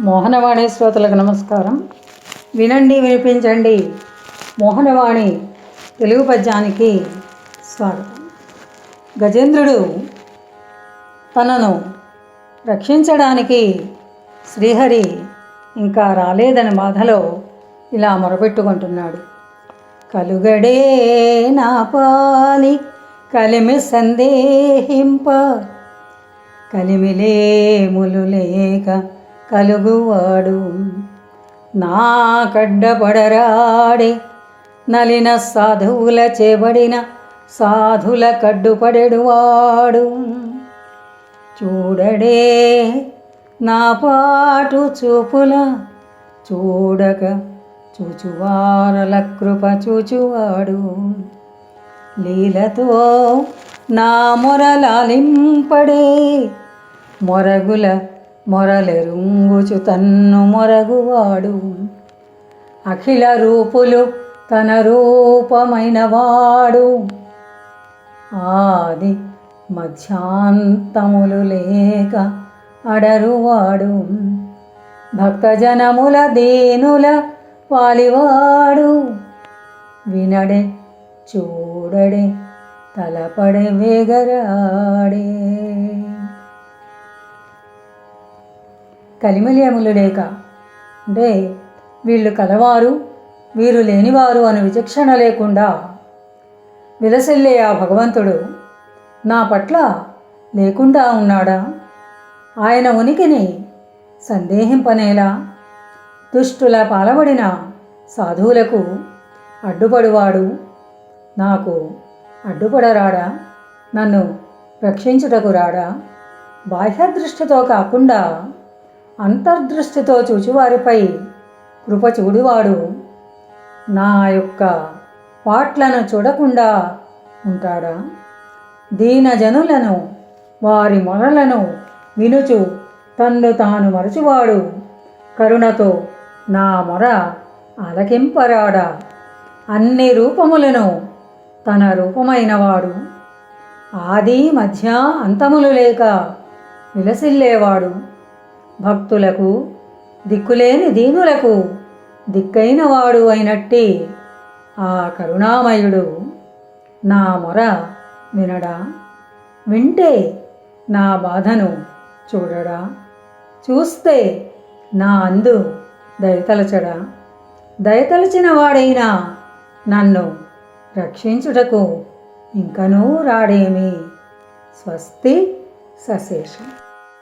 మోహనవాణి శ్రోతలకు నమస్కారం. వినండి వినిపించండి. మోహనవాణి తెలుగు పద్యానికి స్వాగతం. గజేంద్రుడు తనను రక్షించడానికి శ్రీహరి ఇంకా రాలేదని బాధలో ఇలా మొరపెట్టుకుంటున్నాడు. కలుగడే నా పాలి కలిమి సందేహింప కలిమిలేములు లేక కలుగువాడు. నా కడ్డపడరాడే నలిన సాధువుల చేబడిన సాధుల కడ్డుపడెడువాడు. చూడడే నా పాటు చూపుల చూడక చూచువారల కృప చూచువాడు. లీలతో నా మొరలాలింపడే మొరగుల మొరలెరుంగుచు తన్ను మొరగువాడు. అఖిల రూపులు తన రూపమైనవాడు ఆది మధ్యాంతములు లేక అడరువాడు. భక్తజనముల దీనుల వాలివాడు వినడే చూడడే తలపడే వేగరాడే. కలిమిలియములు లేక. అంటే వీళ్ళు కలవారు వీరు లేనివారు అని విచక్షణ లేకుండా విలసిల్లే ఆ భగవంతుడు నా పట్ల లేకుండా ఉన్నాడా? ఆయన ఉనికిని సందేహింపనేలా దుష్టుల పాలబడిన సాధువులకు అడ్డుపడువాడు నాకు అడ్డుపడరాడా? నన్ను రక్షించుటకు రాడా? బాహ్యదృష్టితో కాకుండా అంతర్దృష్టితో చూచివారిపై కృప చూడువాడు. నా యొక్క పాట్లను చూడకుండా ఉంటాడా? దీనజనులను వారి మొరలను వినుచు తన్ను తాను మరచువాడు. కరుణతో నా మొర అలకింపరాడా అన్ని రూపములను తన రూపమైనవాడు. ఆది మధ్య అంతములు లేక విలసిల్లేవాడు భక్తులకు దిక్కులేని దీనులకు దిక్కైనవాడు అయినట్టి ఆ కరుణామయుడు. నా మొర వినడా? వింటే నా బాధను చూడడా? చూస్తే నా అందు దయతలచడా? దయతలచిన వాడైనా నన్ను రక్షించుటకు ఇంకనూ రాడేమి? స్వస్తి సశేషం.